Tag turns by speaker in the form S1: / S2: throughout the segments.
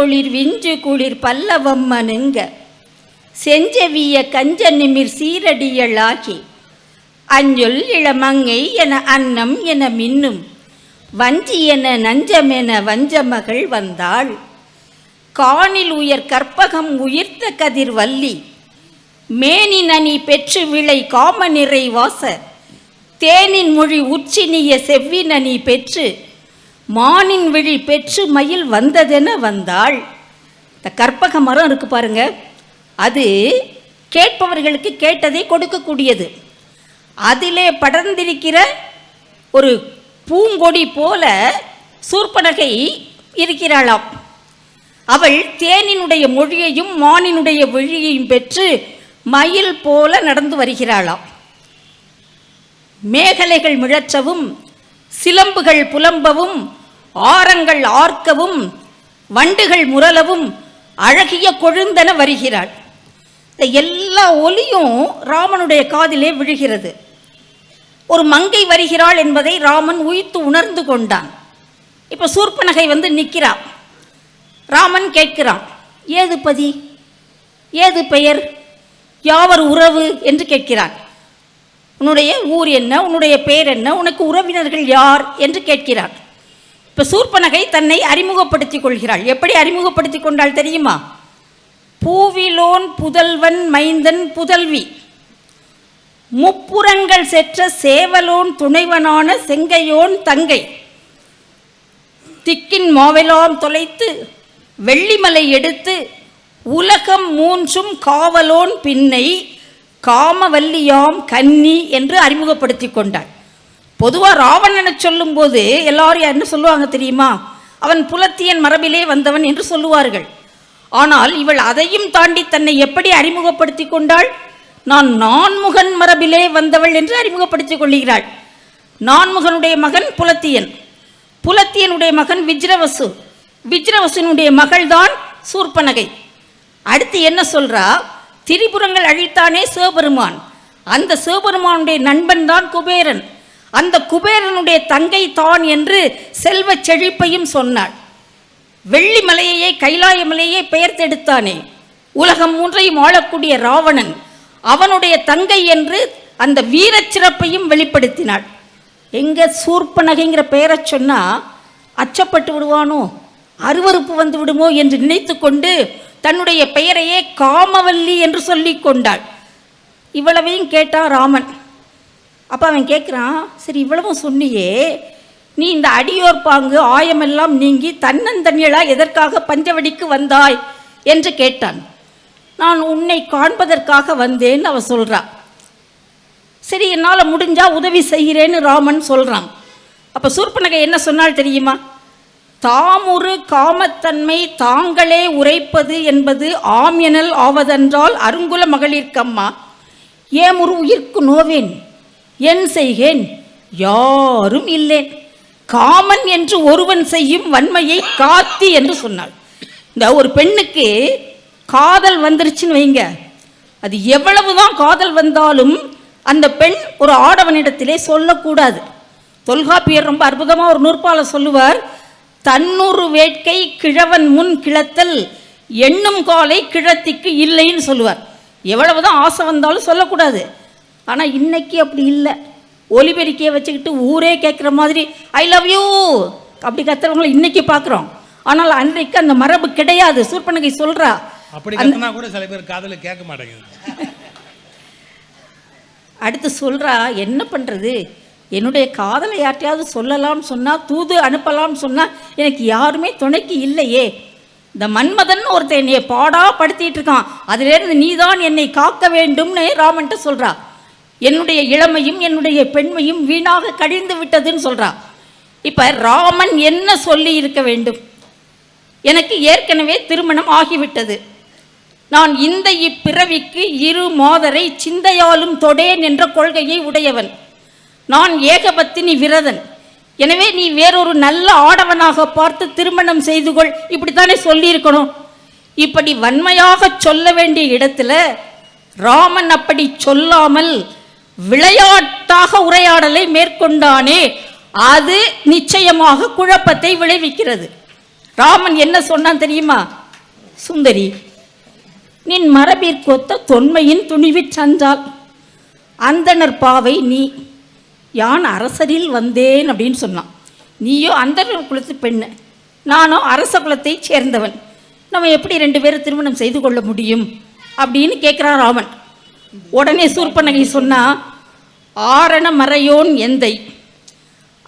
S1: குளிர் விஞ்சு குளிர் பல்லவம்மனுங்க செஞ்சவிய கஞ்ச நிமிர் சீரடியளாகி அஞ்சொல் இளமங்கை என அன்னம் என மின்னும் வஞ்சி என நஞ்சமென வஞ்சமகள் வந்தாள். காணில் உயர் கற்பகம் உயிர்த்த கதிர் வள்ளி மேனி நனி பெற்று விளை காம நிறை வாச தேனின் மொழி உச்சினிய செவ்வினனி பெற்று மானின் விழி பெற்று மயில் வந்ததென வந்தாள். இந்த கற்பக மரம் இருக்கு பாருங்க. அது கேட்பவர்களுக்கு கேட்டதை கொடுக்கக்கூடியது. அதிலே படர்ந்திருக்கிற ஒரு பூங்கொடி போல சூர்பனகை இருக்கிறாளாம். அவள் தேனினுடைய மொழியையும் மானினுடைய வழியையும் பெற்று மயில் போல நடந்து வருகிறாளாம். மேகலைகள் மிழற்றவும் சிலம்புகள் புலம்பவும் ஆரங்கள் ஆர்க்கவும் வண்டுகள் முரளவும் அழகிய கொழுந்தன வருகிறாள். இந்த எல்லா ஒலியும் ராமனுடைய காதிலே விழுகிறது. ஒரு மங்கை வருகிறாள் என்பதை ராமன் உயித்து உணர்ந்து கொண்டான். இப்போ சூர்பனகை வந்து நிற்கிறான் ராமன் கேட்கிறான் ஏது பதி? ஏது பெயர்? யாவர் உறவு? என்று கேட்கிறான். உன்னுடைய ஊர் என்ன? உன்னுடைய பெயர் என்ன? உனக்கு உறவினர்கள் யார்? என்று கேட்கிறான். இப்போ சூர்பனகை தன்னை அறிமுகப்படுத்திக் கொள்கிறாள். எப்படி அறிமுகப்படுத்திக் கொண்டாள் தெரியுமா? பூவிலோன் புதல்வன் மைந்தன் புதல்வி. முப்புறங்கள் செற்ற சேவலோன் துணைவனான செங்கையோன் தங்கை. திக்கின் மாவெலாம் தொலைத்து வெள்ளிமலை எடுத்து உலகம் மூன்றும் காவலோன் பின்னை காமவல்லியாம் கன்னி என்று அறிமுகப்படுத்தி கொண்டாள். பொதுவாக ராவணனை சொல்லும்போது எல்லாரும் என்ன சொல்லுவாங்க தெரியுமா? அவன் புலத்தியன் மரபிலே வந்தவன் என்று சொல்லுவார்கள். ஆனால் இவள் அதையும் தாண்டி தன்னை எப்படி அறிமுகப்படுத்தி கொண்டாள்? நான் நான்முகன் மரபிலே வந்தவள் என்று அறிமுகப்படுத்திக் கொள்கிறாள். நான்முகனுடைய மகன் புலத்தியன். புலத்தியனுடைய மகன் விஜ்ரவசு. விஜ்ரவசுனுடைய மகள்தான் சூர்பனகை. அடுத்து என்ன சொல்றா? திரிபுரங்கள் அழித்தானே சிவபெருமான். அந்த சிவபெருமானுடைய நண்பன் தான் குபேரன். அந்த குபேரனுடைய தங்கை தான் என்று செல்வ செழிப்பையும் சொன்னாள். வெள்ளி மலையையே கைலாய மலையே பெயர்த்தெடுத்தானே. உலகம் மூன்றையும் ஆளக்கூடிய ராவணன் அவனுடைய தங்கை என்று அந்த வீரச் சிறப்பையும் வெளிப்படுத்தினாள். எங்க சூர்பனகைங்கிற பெயரை சொன்னா அச்சப்பட்டு விடுவானோ? அருவருப்பு வந்து விடுமோ என்று நினைத்து கொண்டு தன்னுடைய பெயரையே காமவல்லி என்று சொல்லி கொண்டாள். இவ்வளவையும் கேட்டான் ராமன். அப்போ அவன் கேட்குறான் சரி இவ்வளவும் சொன்னியே நீ இந்த அடியோர் பாங்கு ஆயமெல்லாம் நீங்கி தன்னந்தனியலா எதற்காக பஞ்சவடிக்கு வந்தாய்? என்று கேட்டான். நான் உன்னை காண்பதற்காக வந்தேன்னு அவன் சொல்கிறான் சரி என்னால் முடிஞ்சா உதவி செய்கிறேன்னு ராமன் சொல்கிறான் அப்போ சூர்பனகை என்ன சொன்னால் தெரியுமா? தாமுரு காமத்தன்மை தாங்களே உரைப்பது என்பது ஆம் எனல் ஆவதென்றால் அருங்குல மகளிர்க்கம்மா ஏமுரு உயிர்க்கு நோவேன். என் செய்கேன்? யாரும் இல்லேன் காமன் என்று ஒருவன் செய்யும் வன்மையை காத்தி என்று சொன்னாள். இந்த ஒரு பெண்ணுக்கு காதல் வந்துருச்சுன்னு வைங்க. அது எவ்வளவுதான் காதல் வந்தாலும் அந்த பெண் ஒரு ஆடவனிடத்திலே சொல்லக்கூடாது. தொல்காப்பியர் ரொம்ப அற்புதமாக ஒரு நூற்பால சொல்லுவார் தன்னூறு வேட்கை கிழவன் முன் கிளத்தல் எண்ணும் காலை கிழத்திக்கு இல்லைன்னு சொல்லுவார். எவ்வளவுதான் ஆசை வந்தாலும் சொல்லக்கூடாது. ஆனால் இன்னைக்கு அப்படி இல்லை. ஒலிபெருக்கியை வச்சுக்கிட்டு ஊரே கேட்குற மாதிரி ஐ லவ் யூ அப்படி கத்துறவங்கள இன்னைக்கு பார்க்குறோம் ஆனால் அன்றைக்கு அந்த மரபு கிடையாது. சூர்பனகை சொல்றா
S2: அப்படி கூட சில பேர் காதுல கேட்க மாட்டேங்குது.
S1: அடுத்து சொல்றா என்ன பண்ணுறது என்னுடைய காதலை யார்ட்டையாவது சொல்லலாம்னு சொன்னால் தூது அனுப்பலாம்னு சொன்னால் எனக்கு யாருமே துணைக்கு இல்லையே. இந்த மன்மதன் ஒருத்தன் என்னைய பாடா படுத்திட்டு இருக்கான். அதிலிருந்து நீதான் என்னை காக்க வேண்டும்னு ராமன்ட்ட சொல்றா. என்னுடைய இளமையும் என்னுடைய பெண்மையும் வீணாக கழிந்து விட்டதுன்னு சொல்கிறான் இப்போ ராமன் என்ன சொல்லி இருக்க வேண்டும்? எனக்கு ஏற்கனவே திருமணம் ஆகிவிட்டது. நான் இந்த இப்பிறவிக்கு இரு மாதரை சிந்தையாலும் தொடேன் என்ற கொள்கையை உடையவன். நான் ஏகபத்தினி விரதன். எனவே நீ வேறொரு நல்ல ஆடவனாக பார்த்து திருமணம் செய்து கொள். இப்படித்தானே சொல்லியிருக்கணும். இப்படி வன்மையாக சொல்ல வேண்டிய இடத்துல ராமன் அப்படி சொல்லாமல் விளையாட்டாக உரையாடலை மேற்கொண்டானே அது நிச்சயமாக குழப்பத்தை விளைவிக்கிறது. ராமன் என்ன சொன்னான் தெரியுமா? சுந்தரி நின் மரபிற்கொத்த தொன்மையின் துணிவிற் சந்தால் அந்தணர் பாவை நீ யான் அரசரில் வந்தேன் அப்படின்னு சொன்னான். நீயோ அந்தனர் குலத்து பெண்ணு நானோ அரச குலத்தை சேர்ந்தவன். நம்ம எப்படி ரெண்டு பேரும் திருமணம் செய்து கொள்ள முடியும்? அப்படின்னு கேட்குறான் ராமன். உடனே சூர்பனகை சொன்னா ஆரண மறையோன் எந்தை?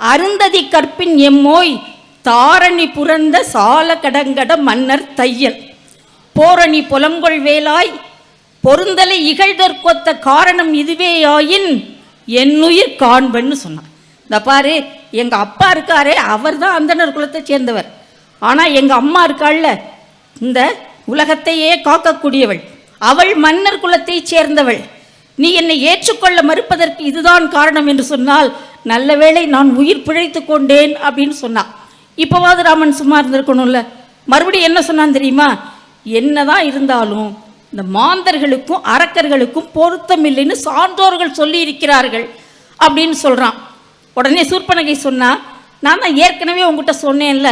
S1: அருந்ததி கற்பின் எம்மோய் தாரணி புரந்த சால கடங்கட மன்னர் தையல். போரணி புலங்கொள் வேலாய் பொருந்தலை இகழ்தற்கொத்த காரணம் இதுவேயாயின் என்னுயிர் காண்பன்னு சொன்னான். இந்த பாரு எங்கள் அப்பா இருக்காரே அவர் தான் அந்தனர் குலத்தை சேர்ந்தவர். ஆனால் எங்கள் அம்மா இருக்காள்ல இந்த உலகத்தையே காக்கக்கூடியவள். அவள் மன்னர் குலத்தைச் சேர்ந்தவள். நீ என்னை ஏற்றுக்கொள்ள மறுப்பதற்கு இதுதான் காரணம் என்று சொன்னால் நல்ல வேளை நான் உயிர் பிழைத்து கொண்டேன் அப்படின்னு சொன்னான். இப்போவாது ராமன் சும்மா இருந்திருக்கணும்ல. மறுபடியும் என்ன சொன்னான் தெரியுமா? என்னதான் இருந்தாலும் இந்த மாந்தர்களுக்கும் அரக்கர்களுக்கும் பொருத்தம் இல்லைன்னு சான்றோர்கள் சொல்லி இருக்கிறார்கள் அப்படின்னு சொல்கிறான் உடனே சூர்பனகை சொன்னா நான் தான் ஏற்கனவே உங்ககிட்ட சொன்னேன்ல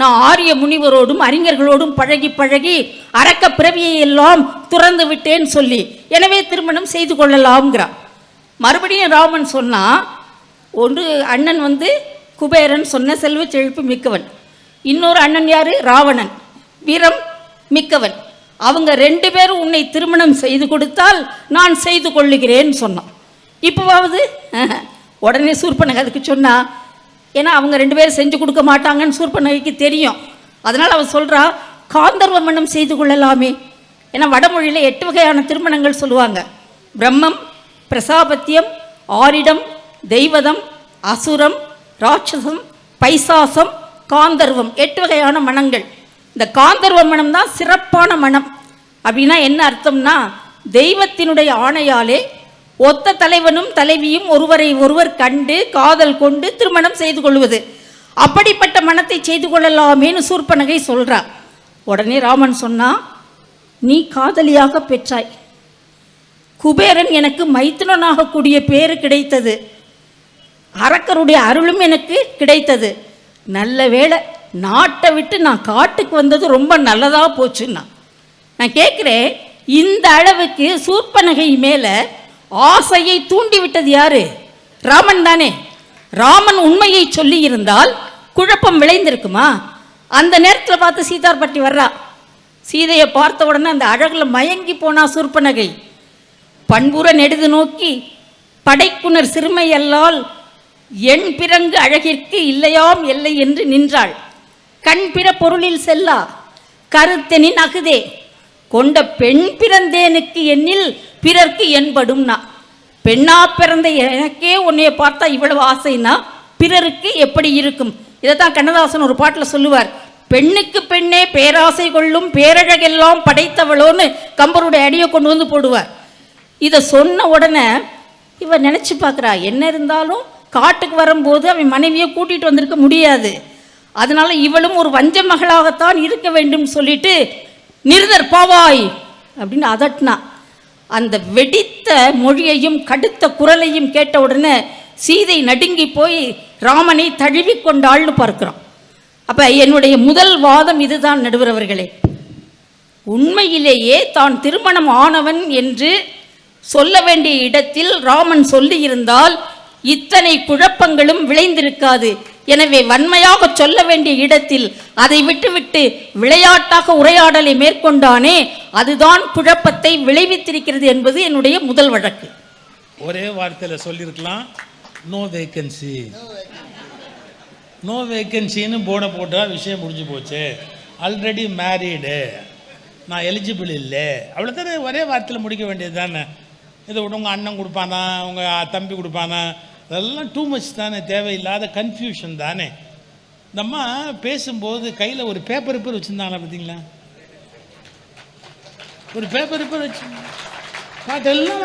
S1: நான் ஆரிய முனிவரோடும் அறிஞர்களோடும் பழகி பழகி அரக்க பிறவியை எல்லாம் துறந்து விட்டேன்னு சொல்லி எனவே திருமணம் செய்து கொள்ளலாம்ங்கிறான். மறுபடியும் ராமன் சொன்னால் ஒன்று அண்ணன் வந்து குபேரன் சொன்ன செல்வ செழிப்பு மிக்கவன். இன்னொரு அண்ணன் யார்? ராவணன். வீரம் மிக்கவன். அவங்க ரெண்டு பேரும் உன்னை திருமணம் செய்து கொடுத்தால் நான் செய்து கொள்ளுகிறேன்னு சொன்னான். இப்போவாவது உடனே சூர்பனகை அதுக்கு சொன்னா ஏன்னா அவங்க ரெண்டு பேரும் செஞ்சு கொடுக்க மாட்டாங்கன்னு சூர்பனகைக்கு தெரியும். அதனால் அவன் சொல்றா காந்தர்வ மணம் செய்து கொள்ளலாமே ஏன்னா வடமொழியில் எட்டு வகையான திருமணங்கள் சொல்லுவாங்க. பிரம்மம் பிரசாபத்தியம் ஆரிடம் தெய்வதம் அசுரம் ராட்சசம் பைசாசம் காந்தர்வம் எட்டு வகையான மனங்கள் இந்த காந்தர்வ மனம் தான் சிறப்பான மனம் அப்படின்னா என்ன அர்த்தம்னா தெய்வத்தினுடைய ஆணையாலே ஒத்த தலைவனும் தலைவியும் ஒருவரை ஒருவர் கண்டு காதல் கொண்டு திருமணம் செய்து கொள்வது. அப்படிப்பட்ட மனத்தை செய்து கொள்ளலாமேன்னு சூர்பனகை சொல்கிறார் உடனே ராமன் சொன்னான் நீ காதலியாக பெற்றாய். குபேரன் எனக்கு மைத்துனனாக கூடிய பேரு கிடைத்தது. அரக்கருடைய அருளும் எனக்கு கிடைத்தது. நல்ல வேளை நாட்டை விட்டு நான் காட்டுக்கு வந்தது ரொம்ப நல்லதாக போச்சுன்னா. நான் கேட்குறேன் இந்த அளவுக்கு சூர்பனகை மேலே ஆசையை தூண்டி விட்டது யாரு? ராமன் தானே. ராமன் உண்மையை சொல்லி இருந்தால் குழப்பம் விளைந்திருக்குமா? அந்த நேரத்தில் பார்த்து சீதார்பட்டி வர்றா. சீதையை பார்த்த உடனே அந்த அழகில் மயங்கி போனா சூர்பனகை பண்புற நெடுது நோக்கி படைக்குனர் சிறுமையல்லால் எண் பிறங்கு அழகிற்கு இல்லையாம் இல்லை என்று நின்றாள். கண் பிற பொருளில் செல்லா கருத்தெனின் அகுதே கொண்ட பெண் பிறந்தேனுக்கு எண்ணில் பிறர்க்கு என்படும்னா. பெண்ணா பிறந்த எனக்கே உன்னைய பார்த்தா இவ்வளவு ஆசைன்னா பிறருக்கு எப்படி இருக்கும்? இதைத்தான் கண்ணதாசன் ஒரு பாட்டில் சொல்லுவார். பெண்ணுக்கு பெண்ணே பேராசை கொள்ளும் பேரழகெல்லாம் படைத்தவளோன்னு கம்பருடைய அடியை கொண்டு வந்து போடுவார். இதை சொன்ன உடனே இவ நினச்சி பார்க்குறா என்ன இருந்தாலும் காட்டுக்கு வரும்போது அவன் மனைவியை கூட்டிகிட்டு வந்திருக்க முடியாது. அதனால இவளும் ஒரு வஞ்ச மகளாகத்தான் இருக்க வேண்டும் சொல்லிட்டு நிருதர் பாவாய் அப்படின்னு அதட்டினா. அந்த வெடித்த மொழியையும் கடுத்த குரலையும் கேட்ட உடனே சீதை நடுங்கி போய் ராமனை தழுவி கொண்டாள்னு பார்க்கிறோம் அப்ப என்னுடைய முதல் வாதம் இதுதான் நடுவர் அவர்களே. உண்மையிலேயே தான் திருமணம் ஆனவன் என்று சொல்ல வேண்டிய இடத்தில் ராமன் சொல்லியிருந்தால் இத்தனை குழப்பங்களும் விளைந்திருக்காது. எனவே வன்மையாக சொல்ல வேண்டிய இடத்தில் அதை விட்டுவிட்டு விளையாட்டாக உரையாடலை மேற்கொண்டானே அதுதான் குழப்பத்தை விளைவித்திருக்கிறது என்பது என்னுடைய முதல் வழக்கு.
S2: ஒரே வார்த்தையில் சொல்லியிருக்கலாம் நோ வேக்கன்சி நோ வேக்கன்சின்னு போர்டை போட்டால் விஷயம் முடிஞ்சு போச்சு. ஆல்ரெடி மேரீடு நான் எலிஜிபிள் இல்லை. அவ்வளோ தானே ஒரே வார்த்தையில் முடிக்க வேண்டியது தானே இதை விட உங்கள் அண்ணன் கொடுப்பானா? உங்கள் தம்பி கொடுப்பானா? அதெல்லாம் டூ மச் தானே. தேவையில்லாத கன்ஃபியூஷன் தானே. இந்த அம்மா பேசும்போது கையில் ஒரு பேப்பர் பேர் வச்சுருந்தாங்களா பார்த்தீங்களா? ஒரு பேப்பர் பேர் வச்சு பாட்டு எல்லாம்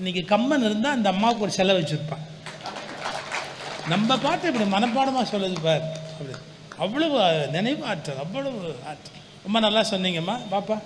S2: இன்றைக்கி கம்மன் இருந்தால் அந்த அம்மாவுக்கு ஒரு செலவு வச்சுருப்பான். நம்ம பாட்டு இப்படி மனப்பாடமாக சொல்லுது பார். அப்படி. அவ்வளவு நினைவாற்றல் அவ்வளவு ஆற்றல். ரொம்ப நல்லா சொன்னீங்கம்மா. பாப்பா